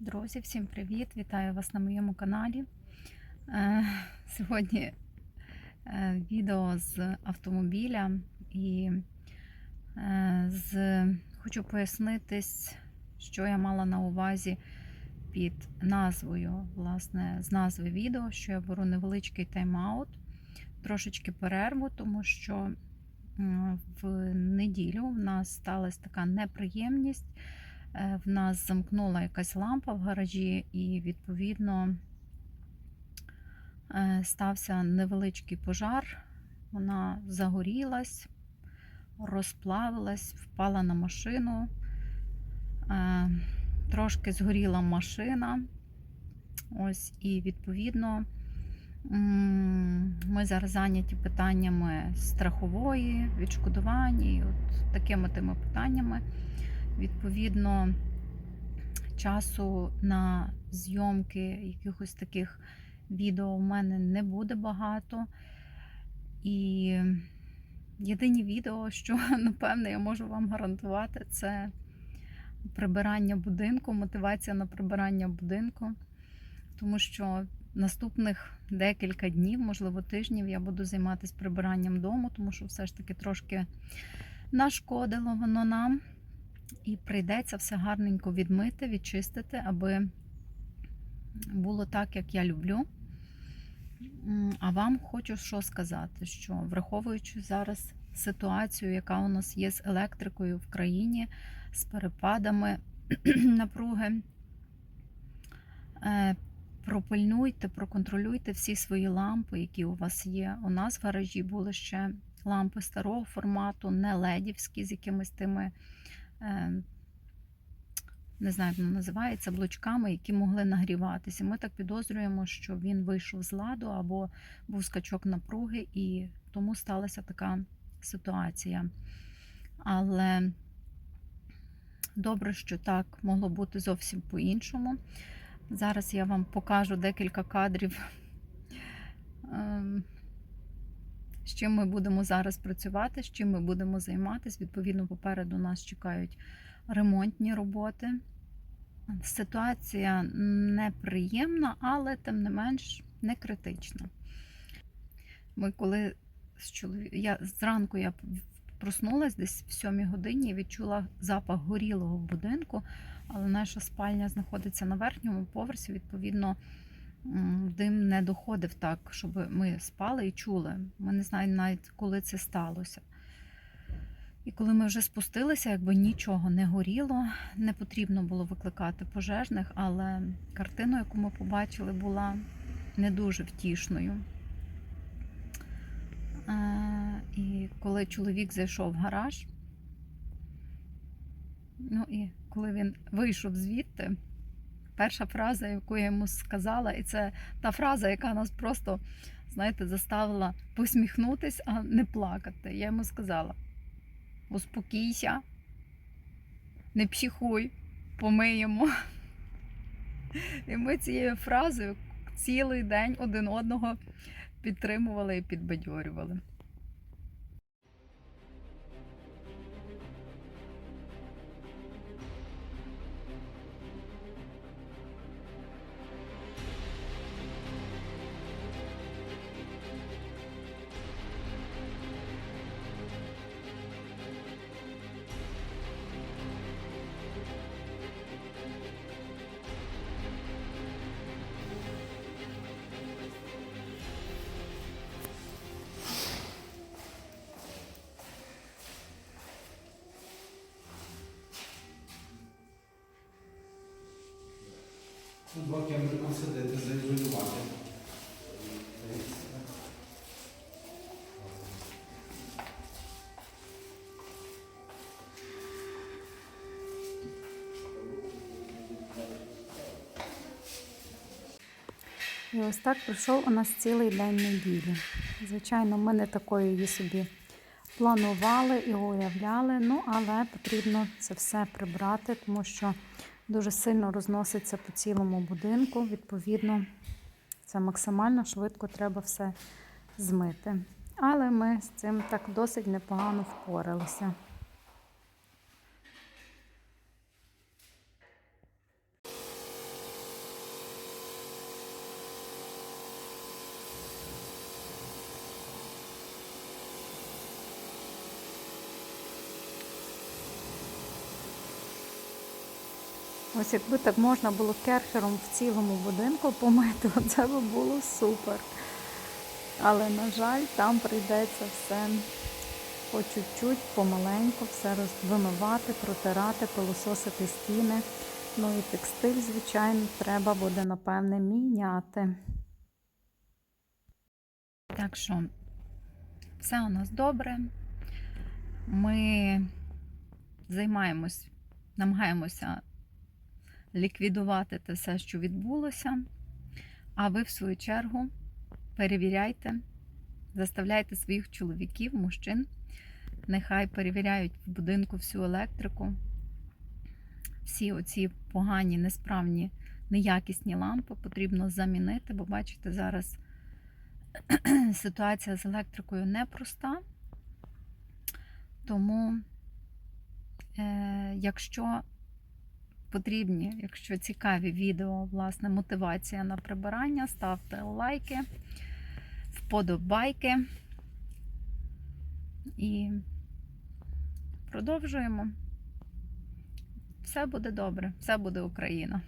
Друзі, всім привіт! Вітаю вас на моєму каналі. Е, Сьогодні е, відео з автомобіля і е, з... хочу пояснитись, що я мала на увазі під назвою, власне, з назви відео, що я беру невеличкий тайм-аут, трошечки перерву, тому що в неділю в нас сталася така неприємність. Е, В нас замкнула якась лампа в гаражі, і, відповідно, е, стався невеличкий пожар. Вона загорілась, розплавилась, впала на машину. Е, Трошки згоріла машина. Ось, і відповідно ми зараз зайняті питаннями страхової, відшкодування, і от такими тими питаннями. Відповідно, часу на зйомки якихось таких відео в мене не буде багато. І єдині відео, що, напевне, я можу вам гарантувати, це прибирання будинку, мотивація на прибирання будинку. Тому що наступних декілька днів, можливо, тижнів, я буду займатися прибиранням дому, тому що все ж таки трошки нашкодило воно нам. І прийдеться все гарненько відмити, відчистити, аби було так, як я люблю. А вам хочу що сказати, що враховуючи зараз ситуацію, яка у нас є з електрикою в країні, з перепадами напруги, е, пропильнуйте, проконтролюйте всі свої лампи, які у вас є. У нас в гаражі були ще лампи старого формату, не ледівські, з якимись тими не знаю, як воно називається, блочками, які могли нагріватися. Ми так підозрюємо, що він вийшов з ладу або був скачок напруги, і тому сталася така ситуація. Але добре, що так могло бути зовсім по-іншому. Зараз я вам покажу декілька кадрів, ем, з чим ми будемо зараз працювати, з чим ми будемо займатися. Відповідно, попереду нас чекають ремонтні роботи. Ситуація неприємна, але тим не менш не критична. Ми коли з чоловік... я зранку я проснулась десь в 7 годині і відчула запах горілого будинку, але наша спальня знаходиться на верхньому поверсі, відповідно, дим не доходив так, щоб ми спали і чули. Ми не знаємо навіть, коли це сталося. І коли ми вже спустилися, якби нічого не горіло, не потрібно було викликати пожежних, але картина, яку ми побачили, була не дуже втішною. І коли чоловік зайшов в гараж, ну і коли він вийшов звідти, перша фраза, яку я йому сказала, і це та фраза, яка нас просто, знаєте, заставила посміхнутись, а не плакати. Я йому сказала: успокійся, не психуй, помиємо. І ми цією фразою цілий день один одного підтримували і підбадьорювали. Два кемери посадити, заізолювати. І ось так пройшов у нас цілий день неділі. Звичайно, ми не такою її собі планували і уявляли, ну але потрібно це все прибрати, тому що дуже сильно розноситься по цілому будинку. Відповідно, це максимально швидко треба все змити. Але ми з цим так досить непогано впоралися. Ось якби так можна було керхером в цілому будинку помити, це би було супер. Але, на жаль, там прийдеться все по чуть-чуть, помаленьку, все вимивати, протирати, пилососити стіни. Ну і текстиль, звичайно, треба буде, напевне, міняти. Так що все у нас добре. Ми займаємось, намагаємося ліквідувати те все, що відбулося. А ви, в свою чергу, перевіряйте, заставляйте своїх чоловіків, мужчин. Нехай перевіряють в будинку всю електрику, всі оці погані, несправні, неякісні лампи потрібно замінити, бо бачите, зараз ситуація з електрикою непроста. Тому, е, якщо потрібні, якщо цікаві відео, власне, мотивація на прибирання, ставте лайки, вподобайки. І продовжуємо. Все буде добре, все буде Україна.